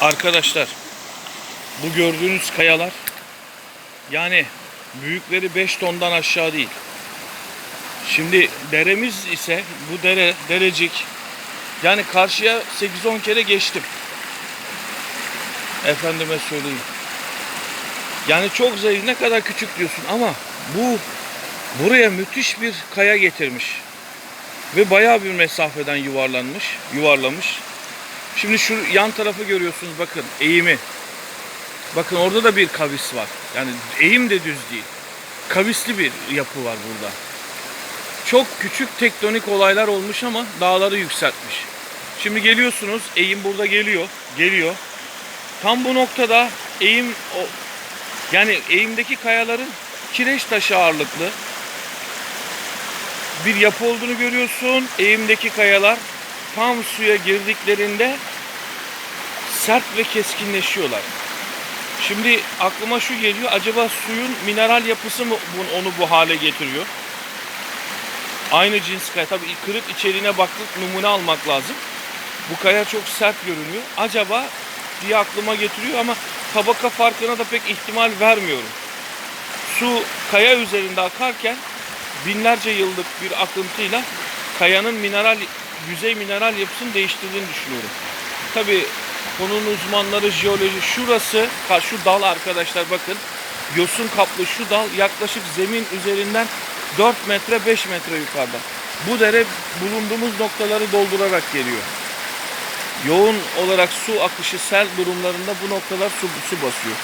Arkadaşlar bu gördüğünüz kayalar yani büyükleri 5 tondan aşağı değil. Şimdi deremiz ise bu dere derecik yani karşıya 8-10 kere geçtim. Efendime söyleyeyim. Yani çok zayıf ne kadar küçük diyorsun ama bu buraya müthiş bir kaya getirmiş. Ve bayağı bir mesafeden yuvarlanmış, yuvarlamış. Şimdi şu yan tarafı görüyorsunuz bakın eğimi. Bakın orada da bir kavis var. Yani eğim de düz değil. Kavisli bir yapı var burada. Çok küçük tektonik olaylar olmuş ama dağları yükseltmiş. Şimdi geliyorsunuz eğim burada geliyor. Geliyor. Tam bu noktada eğim o yani eğimdeki kayaların kireç taşı ağırlıklı bir yapı olduğunu görüyorsun. Eğimdeki kayalar tam suya girdiklerinde sert ve keskinleşiyorlar. Şimdi aklıma şu geliyor. Acaba suyun mineral yapısı mı onu bu hale getiriyor? Aynı cins kaya. Tabii kırık içeriğine baktık numune almak lazım. Bu kaya çok sert görünüyor. Acaba diye aklıma getiriyor ama tabaka farkına da pek ihtimal vermiyorum. Su kaya üzerinde akarken binlerce yıllık bir akıntıyla kayanın mineral yüzey mineral yapısını değiştirdiğini düşünüyorum. Tabii konunun uzmanları jeoloji şurası şu dal arkadaşlar bakın yosun kaplı şu dal yaklaşık zemin üzerinden 4 metre 5 metre yukarıda. Bu dere bulunduğumuz noktaları doldurarak geliyor. Yoğun olarak su akışı sel durumlarında bu noktalar su, su basıyor.